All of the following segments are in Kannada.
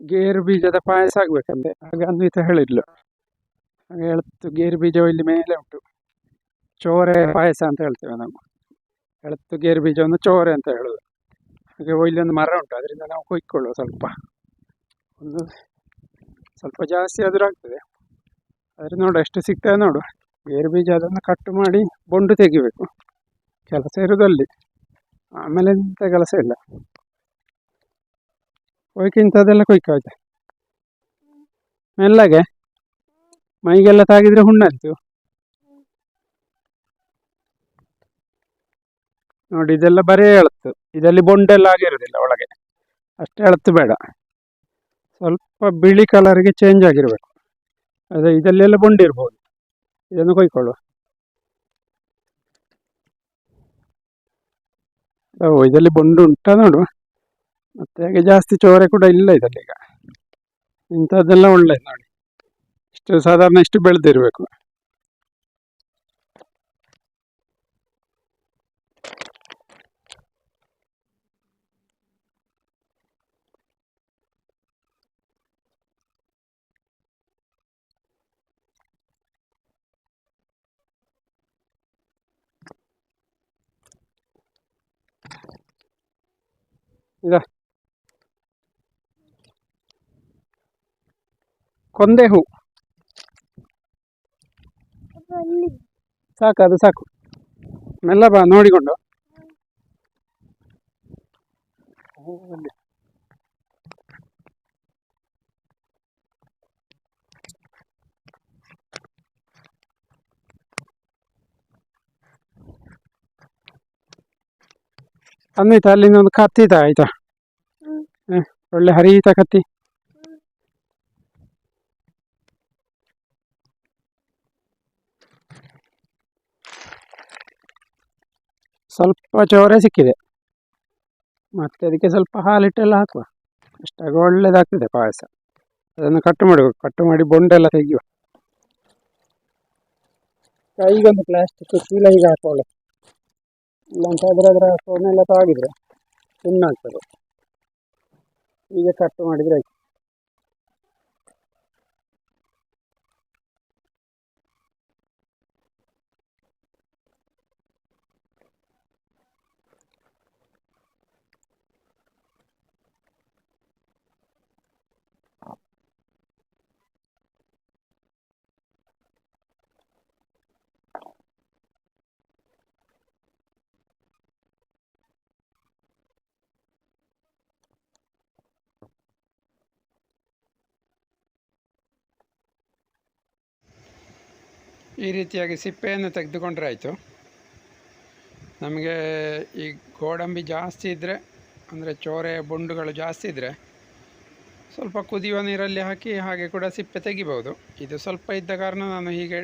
ಗೇರು ಬೀಜದ ಪಾಯಸ ಆಗಬೇಕಂತೆ ಆಗ ಅನ್ವಿತ ಹೇಳಿದ್ಲು. ಹಾಗೆ ಹೇಳ್ತು ಗೇರು ಬೀಜ ಇಲ್ಲಿ ಮೇಲೆ ಉಂಟು. ಚೋರೆ ಪಾಯಸ ಅಂತ ಹೇಳ್ತೇವೆ ನಾವು. ಎಳತ್ತು ಗೇರು ಬೀಜವನ್ನು ಚೋರೆ ಅಂತ ಹೇಳೋದು. ಹಾಗೆ ಇಲ್ಲಿ ಒಂದು ಮರ ಉಂಟು. ಅದರಿಂದ ನಾವು ಕೊಯ್ಕೊಳ್ಳುವ ಸ್ವಲ್ಪ. ಒಂದು ಸ್ವಲ್ಪ ಜಾಸ್ತಿ ಆದರೂ ಆಗ್ತದೆ. ಆದರೆ ನೋಡು, ಎಷ್ಟು ಸಿಗ್ತದೆ ನೋಡು. ಗೇರು ಬೀಜ ಅದನ್ನು ಕಟ್ಟು ಮಾಡಿ ಬೊಂಡು ತೆಗಿಬೇಕು. ಕೆಲಸ ಇರೋದಲ್ಲಿ ಆಮೇಲೆ ಎಂಥ ಕೆಲಸ ಇಲ್ಲ. ಕೊಯ್ಕಿಂಥದ್ದೆಲ್ಲ ಕೊಯ್ಕೋಯ್ತೆ ಮೆಲ್ಲಗೆ? ಮೈಗೆಲ್ಲ ತಾಗಿದ್ರೆ ಹುಣ್ಣಂತು ನೋಡಿ, ಇದೆಲ್ಲ ಬರೇ ಎಳತ್ತು. ಇದರಲ್ಲಿ ಬೊಂಡೆಲ್ಲ ಆಗಿರೋದಿಲ್ಲ ಒಳಗೆ. ಅಷ್ಟೇ ಎಳತ್ತು ಬೇಡ. ಸ್ವಲ್ಪ ಬಿಳಿ ಕಲರ್ಗೆ ಚೇಂಜ್ ಆಗಿರಬೇಕು. ಅದೇ ಇದಲ್ಲೆಲ್ಲ ಬೊಂಡಿರ್ಬೋದು ಇದನ್ನು ಕೊಯ್ಕೊಳ್ಳುವ. ಓ, ಇದರಲ್ಲಿ ಬೊಂಡು ಉಂಟಾ ನೋಡು ಮತ್ತೆ ಹಾಗೆ ಜಾಸ್ತಿ ಚೋರೆ ಕೂಡ ಇಲ್ಲ ಇದರಲ್ಲಿ ಈಗ. ಇಂಥದ್ದೆಲ್ಲ ಒಳ್ಳೆಯದು ನೋಡಿ. ಇಷ್ಟು ಸಾಧಾರಣ ಇಷ್ಟು ಬೆಳೆದಿರಬೇಕು. ಇದ. ಕೊಂದೆ ಹೂ ಸಾಕು ಅದು ಸಾಕು. ಮೆಲ್ಲ ಬಾ ನೋಡಿಕೊಂಡು. ಹೂವಲ್ಲಿ. ಅನ್ವಿತ ಅಲ್ಲಿಂದ ಒಂದು ಕತ್ತಿದ ಆಯ್ತಾ? ಹ, ಒಳ್ಳೆ ಹರಿತ ಕತ್ತಿ. ಸ್ವಲ್ಪ ಚೋರೆ ಸಿಕ್ಕಿದೆ. ಮತ್ತೆ ಅದಕ್ಕೆ ಸ್ವಲ್ಪ ಹಾಲಿಟ್ಟೆಲ್ಲ ಹಾಕುವ. ಅಷ್ಟಾಗ ಒಳ್ಳೇದಾಗ್ತದೆ ಪಾಯಸ. ಅದನ್ನು ಕಟ್ಟು ಮಾಡಬೇಕು ಕಟ್ಟು ಮಾಡಿ ಬೊಂಡೆಲ್ಲ ತೆಗೆಯುವ. ಕೈಗೊಂದು ಪ್ಲಾಸ್ಟಿಕ್ ಚೀಲ ಈಗ ಹಾಕೋಳೆ ಇಲ್ಲಾಂತಾದ್ರೆ ಅದರ ಫೋನೆಲ್ಲ ತಾಗಿದ್ರೆ ಸುಣ್ಣಾಗ್ತದೆ ಈಗ ಕಟ್ಟು ಮಾಡಿದರೆ ಆಯ್ತು. ಈ ರೀತಿಯಾಗಿ ಸಿಪ್ಪೆಯನ್ನು ತೆಗೆದುಕೊಂಡ್ರೆ ಆಯಿತು. ನಮಗೆ ಈ ಗೋಡಂಬಿ ಜಾಸ್ತಿ ಇದ್ದರೆ ಅಂದರೆ ಚೋರೆ, ಬುಂಡುಗಳು ಜಾಸ್ತಿ ಇದ್ದರೆ ಸ್ವಲ್ಪ ಕುದಿಯುವ ನೀರಲ್ಲಿ ಹಾಕಿ ಹಾಗೆ ಕೂಡ ಸಿಪ್ಪೆ ತೆಗಿಬೋದು ಇದು ಸ್ವಲ್ಪ ಇದ್ದ ಕಾರಣ ನಾನು ಹೀಗೆ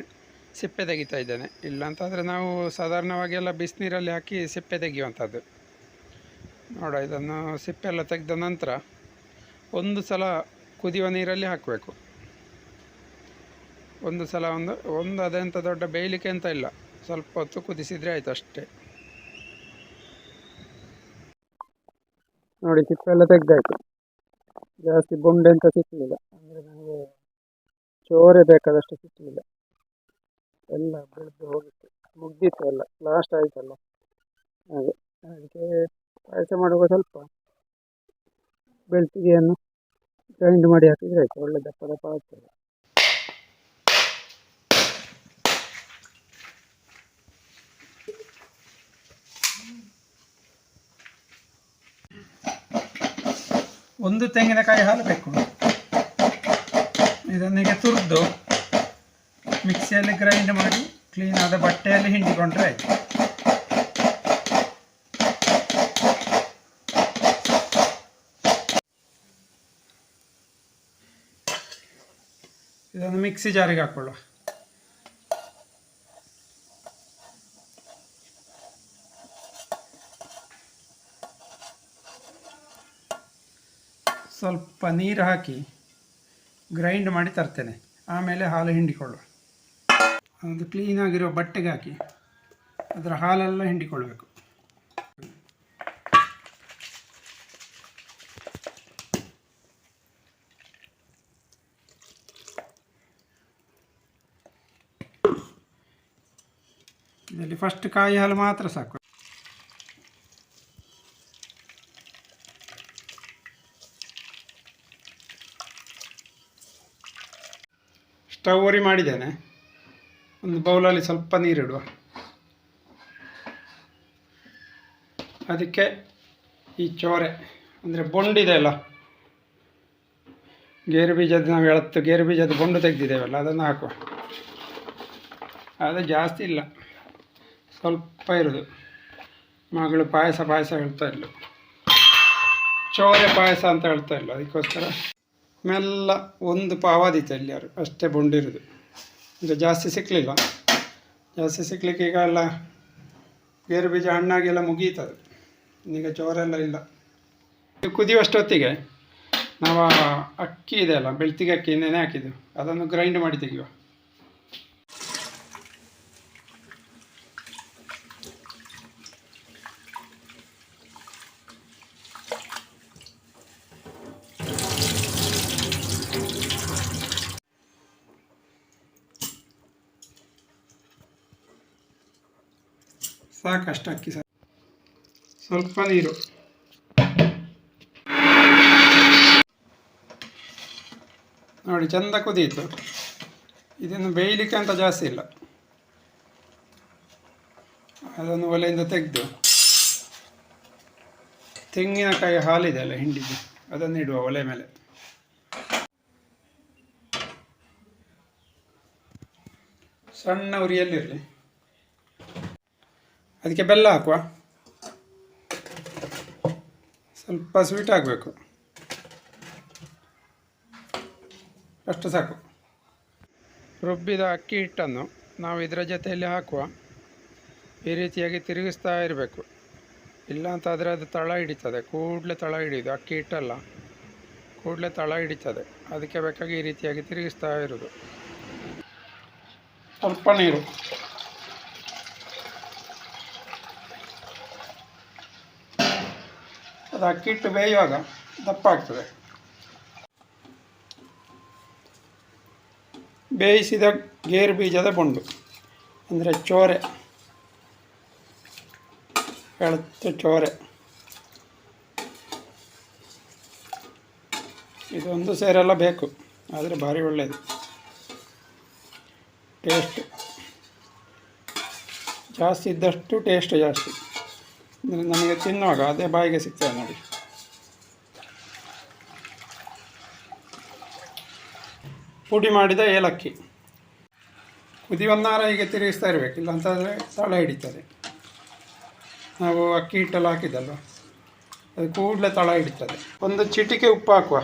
ಸಿಪ್ಪೆ ತೆಗಿತಾ ಇದ್ದೇನೆ. ಇಲ್ಲ ಅಂತಾದರೆ ನಾವು ಸಾಧಾರಣವಾಗಿ ಎಲ್ಲ ಬಿಸಿನೀರಲ್ಲಿ ಹಾಕಿ ಸಿಪ್ಪೆ ತೆಗೆಯುವಂಥದ್ದು. ನೋಡ, ಇದನ್ನು ಸಿಪ್ಪೆ ಎಲ್ಲ ತೆಗೆದ ನಂತರ ಒಂದು ಸಲ ಕುದಿಯುವ ನೀರಲ್ಲಿ ಹಾಕಬೇಕು. ಒಂದು ಸಲ ಒಂದು ಒಂದು ಅದೆಂಥ ದೊಡ್ಡ ಬೇಯಲಿಕ್ಕೆ ಅಂತ ಇಲ್ಲ. ಸ್ವಲ್ಪ ಹೊತ್ತು ಕುದಿಸಿದ್ರೆ ಆಯ್ತು ಅಷ್ಟೇ. ನೋಡಿ ಚಿಪ್ಪೆಲ್ಲ ತೆಗ್ದಾಯ್ತು. ಜಾಸ್ತಿ ಬೊಂಡೆ ಅಂತ ಸಿಕ್ಕಲಿಲ್ಲ ಅಂದರೆ ನನಗೆ ಚೋರೆ ಬೇಕಾದಷ್ಟು ಸಿಕ್ಕಲಿಲ್ಲ ಎಲ್ಲ ಬೆಳೆದು ಹೋಗಿತ್ತು. ಮುಗ್ದಿತ್ತು ಎಲ್ಲ. ಲಾಸ್ಟ್ ಆಯ್ತಲ್ಲ. ಹಾಗೆ. ಅದಕ್ಕೆ ಪಾಯಸ ಮಾಡುವಾಗ ಸ್ವಲ್ಪ ಬೆಳ್ತಿಗೆಯನ್ನು ಗ್ರೈಂಡ್ ಮಾಡಿ ಹಾಕಿದ್ರೆ ಆಯ್ತು. ಒಳ್ಳೆ ದಪ್ಪ ದಪ್ಪ ಆಗ್ತದೆ. ಒಂದು ತೆಂಗಿನಕಾಯಿ ಹಾಲು ಬೇಕು. ಇದನ್ನೀಗ ತುರಿದು ಮಿಕ್ಸಿಯಲ್ಲಿ ಗ್ರೈಂಡ್ ಮಾಡಿ ಕ್ಲೀನ್ ಆದ ಬಟ್ಟೆಯಲ್ಲಿ ಹಿಂಡಿಕೊಂಡ್ರೆ ಆಯ್ತು. ಇದನ್ನು ಮಿಕ್ಸಿ ಜಾರಿಗೆ ಹಾಕೊಳ್ಳುವ. ಸ್ವಲ್ಪ ನೀರು ಹಾಕಿ ಗ್ರೈಂಡ್ ಮಾಡಿ ತರ್ತೇನೆ. ಆಮೇಲೆ ಹಾಲು ಹಿಂಡಿಕೊಳ್ಳುವ. ಅದು ಕ್ಲೀನಾಗಿರೋ ಬಟ್ಟೆಗೆ ಹಾಕಿ ಅದರ ಹಾಲೆಲ್ಲ ಹಿಂಡಿಕೊಳ್ಬೇಕು. ಇದರಲ್ಲಿ ಫಸ್ಟ್ ಕಾಯಿ ಹಾಲು ಮಾತ್ರ ಸಾಕು. ಸ್ಟವ್ ಓರಿ ಮಾಡಿದ್ದೇನೆ. ಒಂದು ಬೌಲಲ್ಲಿ ಸ್ವಲ್ಪ ನೀರಿಡುವ. ಅದಕ್ಕೆ ಈ ಚೋರೆ, ಅಂದರೆ ಬೊಂಡಿದೆ ಅಲ್ಲ? ಗೇರು ಬೀಜದ ನಾವು ಎಳತ್ತು ಗೇರು ಬೀಜದ ಬೊಂಡು ತೆಗೆದಿದ್ದೇವಲ್ಲ, ಅದನ್ನು ಹಾಕುವ. ಅದು ಜಾಸ್ತಿ ಇಲ್ಲ. ಸ್ವಲ್ಪ ಇರೋದು. ಮಗಳು ಪಾಯಸ ಪಾಯಸ ಹೇಳ್ತಾ ಇದ್ಲು. ಚೋರೆ ಪಾಯಸ ಅಂತ ಹೇಳ್ತಾ ಇಲ್ಲ ಅದಕ್ಕೋಸ್ಕರ. ಮೆಲ್ಲ ಒಂದು ಪಾವಾದಿತ್ತು ಅಲ್ಲಿ ಅಷ್ಟೇ ಬೊಂಡಿರೋದು. ಈಗ ಜಾಸ್ತಿ ಸಿಕ್ಕಲಿಲ್ಲ ಜಾಸ್ತಿ ಸಿಕ್ಕಲಿಕ್ಕೆ ಈಗ ಎಲ್ಲ ಗೇರು ಬೀಜ ಹಣ್ಣಾಗೆಲ್ಲ ಮುಗೀತದೆ. ಈಗ ಚೋರೆಲ್ಲ ಇಲ್ಲ. ಕುದಿಯುವಷ್ಟೊತ್ತಿಗೆ ನಾವು ಅಕ್ಕಿ ಇದೆ ಅಲ್ಲ, ಬೆಳ್ತಿಗೆ ಅಕ್ಕಿ, ನೆನೆ ಹಾಕಿದ್ದು. ಅದನ್ನು ಗ್ರೈಂಡ್ ಮಾಡಿ ತೆಗೆಯುವ. ಸಾಕಷ್ಟು ಅಕ್ಕಿ ಸಾಕು ಸ್ವಲ್ಪ ನೀರು. ನೋಡಿ, ಚೆಂದ ಕುದಿಯಿತು. ಇದನ್ನು ಬೇಯಲಿಕ್ಕೆ ಅಂತ ಜಾಸ್ತಿ ಇಲ್ಲ. ಅದನ್ನು ಒಲೆಯಿಂದ ತೆಗೆದು. ತೆಂಗಿನಕಾಯಿ ಹಾಲಿದೆ ಅಲ್ಲ ಹಿಂಡಿದ್ದು. ಅದನ್ನು ಇಡುವ ಒಲೆ ಮೇಲೆ. ಸಣ್ಣ ಉರಿಯಲ್ಲಿರಲಿ. ಅದಕ್ಕೆ ಬೆಲ್ಲ ಹಾಕುವ. ಸ್ವಲ್ಪ ಸ್ವೀಟ್ ಆಗಬೇಕು. ಅಷ್ಟು ಸಾಕು. ರುಬ್ಬಿದ ಅಕ್ಕಿ ಹಿಟ್ಟನ್ನು ನಾವು ಇದರ ಜೊತೆಯಲ್ಲಿ ಹಾಕುವ. ಈ ರೀತಿಯಾಗಿ ತಿರುಗಿಸ್ತಾ ಇರಬೇಕು. ಇಲ್ಲ ಅಂತಾದರೆ ಅದು ತಳ ಹಿಡಿತದೆ. ಕೂಡಲೇ ತಳ ಹಿಡಿಯೋದು. ಅಕ್ಕಿ ಹಿಟ್ಟಲ್ಲ. ಕೂಡಲೇ ತಳ ಹಿಡಿತದೆ. ಅದಕ್ಕೆ ಬೇಕಾಗಿ ಈ ರೀತಿಯಾಗಿ ತಿರುಗಿಸ್ತಾ ಇರೋದು. ಸ್ವಲ್ಪ ನೀರು. ಅದು ಬೇಯುವಾಗ ದಪ್ಪ ಆಗ್ತದೆ ಬೇಯಿಸಿದ ಗೇರು ಬೀಜದ ಬೊಂಡು ಅಂದರೆ ಚೋರೆ. ಎಳತ್ತು ಚೋರೆ. ಇದೊಂದು ಸೇರೆಲ್ಲ ಬೇಕು, ಆದರೆ ಭಾರಿ ಒಳ್ಳೆಯದು ಟೇಸ್ಟ್. ಜಾಸ್ತಿ ಇದ್ದಷ್ಟು ಟೇಸ್ಟ್ ಜಾಸ್ತಿ. ನಮಗೆ ತಿನ್ನುವಾಗ ಅದೇ ಬಾಯಿಗೆ ಸಿಗ್ತದೆ ನೋಡಿ. ಪುಡಿ ಮಾಡಿದ ಏಲಕ್ಕಿ. ಕುದಿಯೊಂದಾರ ಹೀಗೆ ತಿರುಗಿಸ್ತಾ ಇರಬೇಕು ಇಲ್ಲ ಅಂತಂದರೆ ತಳ ಹಿಡಿತದೆ. ನಾವು ಅಕ್ಕಿ ಹಿಟ್ಟೆಲ್ಲ ಹಾಕಿದ್ದಲ್ವ? ಅದು ಕೂಡಲೇ ತಳ ಹಿಡಿತದೆ. ಒಂದು ಚಿಟಿಕೆ ಉಪ್ಪು ಹಾಕುವ.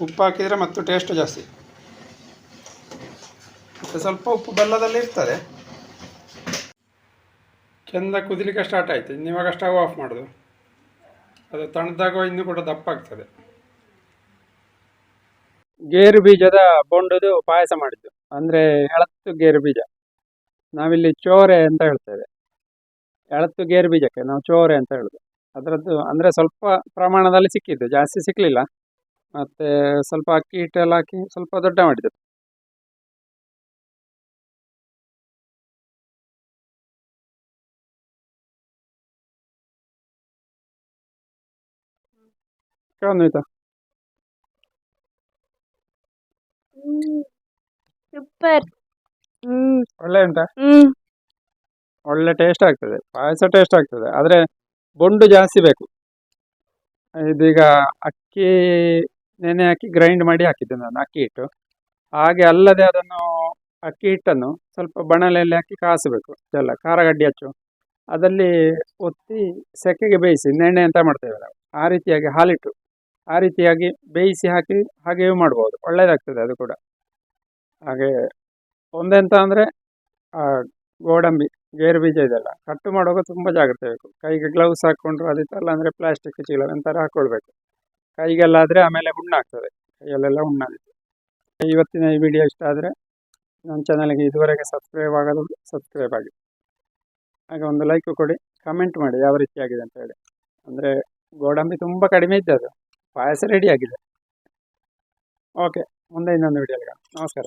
ಉಪ್ಪು ಹಾಕಿದರೆ ಮತ್ತು ಟೇಸ್ಟ್ ಜಾಸ್ತಿ. ಮತ್ತು ಸ್ವಲ್ಪ ಉಪ್ಪು ಬೆಲ್ಲದಲ್ಲಿ ಇರ್ತದೆ. ಚೆಂದ ಕುದಿಲಿಕ್ಕೆ ಸ್ಟಾರ್ಟ್ ಆಯಿತು. ಇನ್ನಿವಾಗ ಸ್ಟವ್ ಆಫ್ ಮಾಡೋದು. ಅದು ತಣ್ಣದಾಗ ಇನ್ನೂ ಕೂಡ ದಪ್ಪ ಆಗ್ತದೆ ಗೇರು ಬೀಜದ ಬೊಂಡದು ಪಾಯಸ ಮಾಡಿದ್ದು. ಅಂದರೆ ಎಳತ್ತು ಗೇರು ಬೀಜ. ನಾವಿಲ್ಲಿ ಚೋರೆ ಅಂತ ಹೇಳ್ತೇವೆ. ಎಳತ್ತು ಗೇರು ಬೀಜಕ್ಕೆ ನಾವು ಚೋರೆ ಅಂತ ಹೇಳೋದು. ಅದರದ್ದು ಅಂದರೆ ಸ್ವಲ್ಪ ಪ್ರಮಾಣದಲ್ಲಿ ಸಿಕ್ಕಿದ್ದು. ಜಾಸ್ತಿ ಸಿಕ್ಕಲಿಲ್ಲ ಮತ್ತು ಸ್ವಲ್ಪ ಅಕ್ಕಿ ಹಿಟ್ಟೆಲ್ಲ ಹಾಕಿ ಸ್ವಲ್ಪ ದೊಡ್ಡ ಮಾಡಿದ್ದು. ಆಯ್ತಾ ಸೂಪರ್ ಹ್ಮ್ ಒಳ್ಳೆ ಉಂಟಾ? ಒಳ್ಳೆ ಟೇಸ್ಟ್ ಆಗ್ತದೆ. ಪಾಯಸ ಟೇಸ್ಟ್ ಆಗ್ತದೆ. ಆದ್ರೆ ಬೊಂಡು ಜಾಸ್ತಿ ಬೇಕು. ಇದೀಗ ಅಕ್ಕಿ ನೆನೆ ಹಾಕಿ ಗ್ರೈಂಡ್ ಮಾಡಿ ಹಾಕಿದ್ದೆ ನಾನು ಅಕ್ಕಿ ಹಿಟ್ಟು. ಹಾಗೆ ಅಲ್ಲದೆ ಅದನ್ನು ಅಕ್ಕಿ ಹಿಟ್ಟನ್ನು ಸ್ವಲ್ಪ ಬಣಲೆಯಲ್ಲಿ ಹಾಕಿ ಕಾಸಬೇಕು. ಎಲ್ಲ ಖಾರಗಡ್ಡಿ ಹಚ್ಚು ಅದರಲ್ಲಿ ಒತ್ತಿ ಸೆಕೆಗೆ ಬೇಯಿಸಿ ನೆನೆ ಅಂತ ಮಾಡ್ತೇವೆ ನಾವು. ಆ ರೀತಿಯಾಗಿ ಹಾಲಿಟ್ಟು ಆ ರೀತಿಯಾಗಿ ಬೇಯಿಸಿ ಹಾಕಿ ಹಾಗೆಯೂ ಮಾಡ್ಬೋದು. ಒಳ್ಳೆಯದಾಗ್ತದೆ ಅದು ಕೂಡ. ಹಾಗೆ ಒಂದೆಂತ ಅಂದರೆ ಗೋಡಂಬಿ ಗೇರು ಬೀಜ ಇದೆಲ್ಲ ಕಟ್ಟು ಮಾಡುವಾಗ ತುಂಬ ಜಾಗ್ರತೆ ಬೇಕು. ಕೈಗೆ ಗ್ಲೌಸ್ ಹಾಕ್ಕೊಂಡ್ರು ಅದಿತ್ತಲ್ಲ ಅಂದರೆ ಪ್ಲಾಸ್ಟಿಕ್ ಚೀಲ ಎಂಥರ ಹಾಕ್ಕೊಳ್ಬೇಕು ಕೈಗೆಲ್ಲ ಆದರೆ ಆಮೇಲೆ ಹುಣ್ಣಾಗ್ತದೆ. ಕೈಯಲ್ಲೆಲ್ಲ ಹುಣ್ಣಾಗುತ್ತೆ. ಇವತ್ತಿನ ಈ ವಿಡಿಯೋ ಇಷ್ಟ ಆದರೆ, ನನ್ನ ಚಾನಲ್ಗೆ ಇದುವರೆಗೆ ಸಬ್ಸ್ಕ್ರೈಬ್ ಆಗೋದು ಸಬ್ಸ್ಕ್ರೈಬ್ ಆಗಿ. ಹಾಗೆ ಒಂದು ಲೈಕು ಕೊಡಿ ಕಮೆಂಟ್ ಮಾಡಿ, ಯಾವ ರೀತಿ ಆಗಿದೆ ಅಂತ ಹೇಳಿ. ಅಂದರೆ, ಗೋಡಂಬಿ ತುಂಬ ಕಡಿಮೆ ಇದ್ದೆ ಅದು ಪಾಯಸ ರೆಡಿ ಆಗಿದೆ ಓಕೆ ಮುಂದೆ ಇನ್ನೊಂದು ವಿಡಿಯೋ ನಮಸ್ಕಾರ